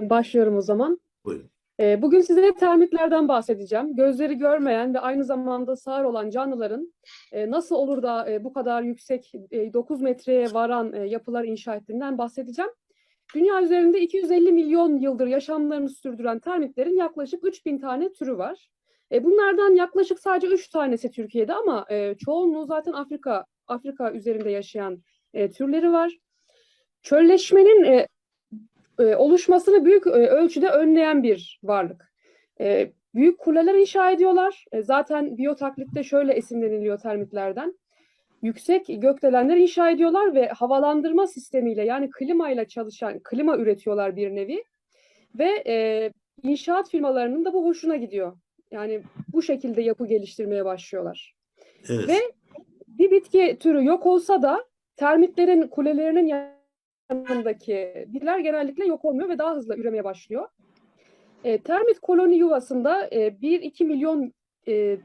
Ben başlıyorum o zaman. Buyurun. Ee, Bugün size termitlerden bahsedeceğim. Gözleri görmeyen ve aynı zamanda sağır olan canlıların e, nasıl olur da e, bu kadar yüksek e, 9 metreye varan e, yapılar inşa ettiğinden bahsedeceğim. Dünya üzerinde 250 milyon yıldır yaşamlarını sürdüren termitlerin yaklaşık 3000 tane türü var. E, Bunlardan yaklaşık sadece 3 tanesi Türkiye'de ama e, çoğunluğu zaten Afrika Afrika üzerinde yaşayan e, türleri var. Çölleşmenin e, e, oluşmasını büyük e, ölçüde önleyen bir varlık. E, büyük kuleler inşa ediyorlar. E, zaten biyotaklitte şöyle esinleniliyor termitlerden. Yüksek gökdelenler inşa ediyorlar ve havalandırma sistemiyle yani klimayla çalışan, klima üretiyorlar bir nevi. Ve e, inşaat firmalarının da bu hoşuna gidiyor. Yani bu şekilde yapı geliştirmeye başlıyorlar. Evet. Ve bir bitki türü yok olsa da termitlerin kulelerinin yanındaki bitkiler genellikle yok olmuyor ve daha hızlı üremeye başlıyor. E, termit koloni yuvasında e, 1-2 milyon e,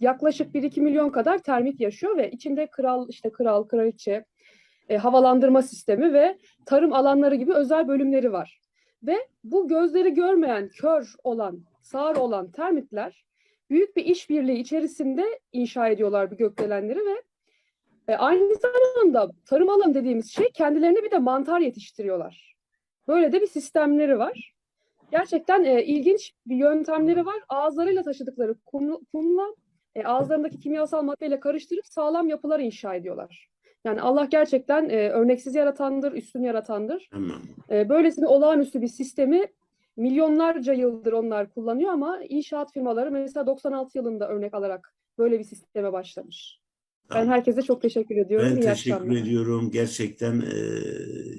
yaklaşık 1-2 milyon kadar termit yaşıyor ve içinde kral işte kral, kraliçe, e, havalandırma sistemi ve tarım alanları gibi özel bölümleri var. Ve bu gözleri görmeyen, kör olan, sağır olan termitler büyük bir işbirliği içerisinde inşa ediyorlar bu gökdelenleri ve e, aynı zamanda tarım alanı dediğimiz şey kendilerine bir de mantar yetiştiriyorlar. Böyle de bir sistemleri var. Gerçekten e, ilginç bir yöntemleri var. Ağızlarıyla taşıdıkları kum, kumla e, ağızlarındaki kimyasal maddeyle karıştırıp sağlam yapılar inşa ediyorlar. Yani Allah gerçekten e, örneksiz yaratandır, üstün yaratandır. E, böylesine olağanüstü bir sistemi milyonlarca yıldır onlar kullanıyor ama inşaat firmaları mesela 96 yılında örnek alarak böyle bir sisteme başlamış. Ben herkese çok teşekkür ediyorum. Ben İyi teşekkür akşamlar. ediyorum. Gerçekten eee